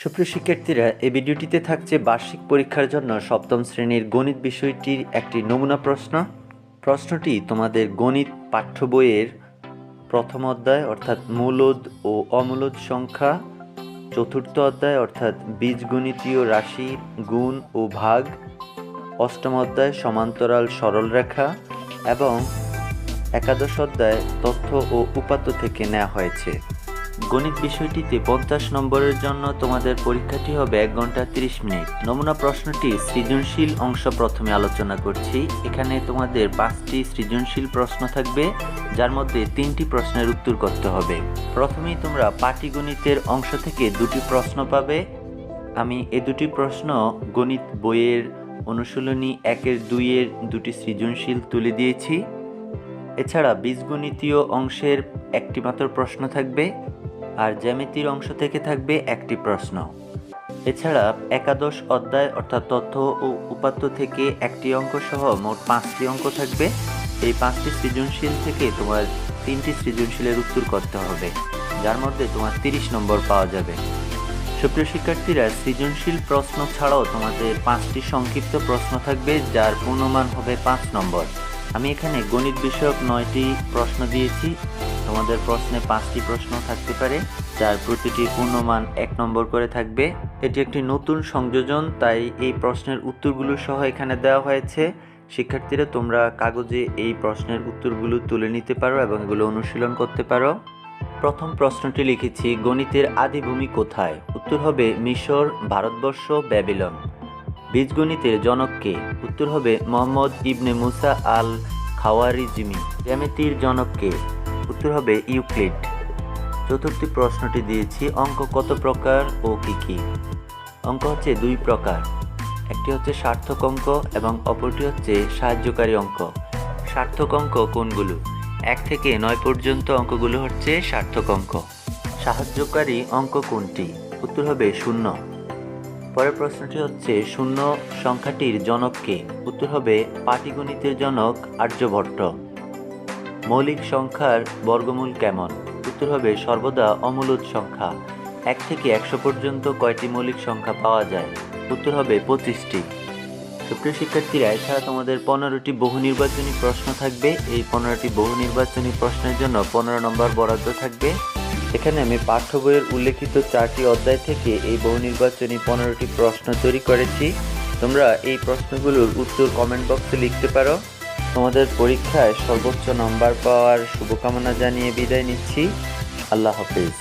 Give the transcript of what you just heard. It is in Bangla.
সুপ্রিয় শিক্ষার্থীরা, এই ভিডিওটিতে থাকছে বার্ষিক পরীক্ষার জন্য সপ্তম শ্রেণির গণিত বিষয়টির একটি নমুনা প্রশ্ন। প্রশ্নটি তোমাদের গণিত পাঠ্য বইয়ের প্রথম অধ্যায়, অর্থাৎ মূলদ ও অমূলদ সংখ্যা, চতুর্থ অধ্যায়, অর্থাৎ বীজগণিতীয় রাশি, গুণ ও ভাগ, অষ্টম অধ্যায়, সমান্তরাল সরলরেখা এবং একাদশ অধ্যায়, তথ্য ও উপাত্ত থেকে নেওয়া হয়েছে। গণিত বিষয়টিতে পঞ্চাশ নম্বরের জন্য তোমাদের পরীক্ষাটি হবে এক ঘণ্টা তিরিশ মিনিট। নমুনা প্রশ্নটি সৃজনশীল অংশ প্রথমে আলোচনা করছি। এখানে তোমাদের পাঁচটি সৃজনশীল প্রশ্ন থাকবে, যার মধ্যে তিনটি প্রশ্নের উত্তর করতে হবে। প্রথমেই তোমরা পাটিগণিতের অংশ থেকে দুটি প্রশ্ন পাবে। আমি এ দুটি প্রশ্ন গণিত বইয়ের অনুশীলনী একের দুইয়ের দুটি সৃজনশীল তুলে দিয়েছি। এছাড়া বীজগণিতীয় অংশের একটি মাত্র প্রশ্ন থাকবে। আর জ্যামিতির অংশ থেকে থাকবে একটি প্রশ্ন। এছাড়া একাদশ অধ্যায় অর্থাৎ তথ্য ও উপাত্ত থেকে একটি অঙ্ক সহ মোট পাঁচটি অঙ্ক থাকবে। এই পাঁচটি সৃজনশীল থেকে তোমার তিনটি সৃজনশীলের উত্তর করতে হবে, যার মধ্যে তোমার তিরিশ নম্বর পাওয়া যাবে। সুপ্রিয় শিক্ষার্থীরা, সৃজনশীল প্রশ্ন ছাড়াও তোমাদের পাঁচটি সংক্ষিপ্ত প্রশ্ন থাকবে, যার পূর্ণমান হবে পাঁচ নম্বর। আমি এখানে গণিত বিষয়ক নয়টি প্রশ্ন দিয়েছি। তোমাদের প্রশ্নে পাঁচটি প্রশ্ন থাকতে পারে, যার প্রতিটি পূর্ণমান এক নম্বর করে থাকবে। এটি একটি নতুন সংযোজন, তাই এই প্রশ্নের উত্তরগুলো সহ এখানে দেওয়া হয়েছে। শিক্ষার্থীরা, তোমরা কাগজে এই প্রশ্নের উত্তরগুলো তুলে নিতে পারো এবং এগুলো অনুশীলন করতে পারো। প্রথম প্রশ্নটি লিখেছি, গণিতের আদিভূমি কোথায়? উত্তর হবে মিশর, ভারতবর্ষ, ব্যাবিলন। বীজগণিতের জনক কে? উত্তর হবে মোহাম্মদ ইবনে মুসা আল খাওয়ারিজিমি জ্যামিতির জনক কে? উত্তর হবে ইউক্লিড। চতুর্থ প্রশ্নটি দিয়েছি, অঙ্ক কত প্রকার ও কি কি? অঙ্ক হচ্ছে দুই প্রকার। একটি হচ্ছে সার্থক অঙ্ক এবং অপরটি হচ্ছে সাহায্যকারী অঙ্ক। সার্থক অঙ্ক কোনগুলো? এক থেকে নয় পর্যন্ত অঙ্কগুলো হচ্ছে সার্থক অঙ্ক। সাহায্যকারী অঙ্ক কোনটি? উত্তর হবে শূন্য। পরের প্রশ্নটি হচ্ছে, শূন্য সংখ্যাটির জনক কে? উত্তর হবে পাটিগণিতের জনক আর্যভট্ট। মৌলিক সংখ্যার বর্গমূল কেমন? উত্তর হবে সর্বদা অমূলদ সংখ্যা। এক থেকে একশো পর্যন্ত কয়টি মৌলিক সংখ্যা পাওয়া যায়? উত্তর হবে পঁচিশটি। সুপ্রিয় শিক্ষার্থীরা, এছাড়া তোমাদের পনেরোটি বহু নির্বাচনী প্রশ্ন থাকবে। এই পনেরোটি বহু নির্বাচনী প্রশ্নের জন্য পনেরো নম্বর বরাদ্দ থাকবে। এখানে আমি পাঠ্য বইয়ের উল্লেখিত চারটি অধ্যায় থেকে এই বহু নির্বাচনী পনেরোটি প্রশ্ন তৈরি করেছি। তোমরা এই প্রশ্নগুলোর উত্তর কমেন্ট বক্সে লিখতে পারো। তোমাদের পরীক্ষায় সর্বোচ্চ নম্বর পাওয়ার শুভকামনা জানিয়ে বিদায় নিচ্ছি। আল্লাহ হাফিজ।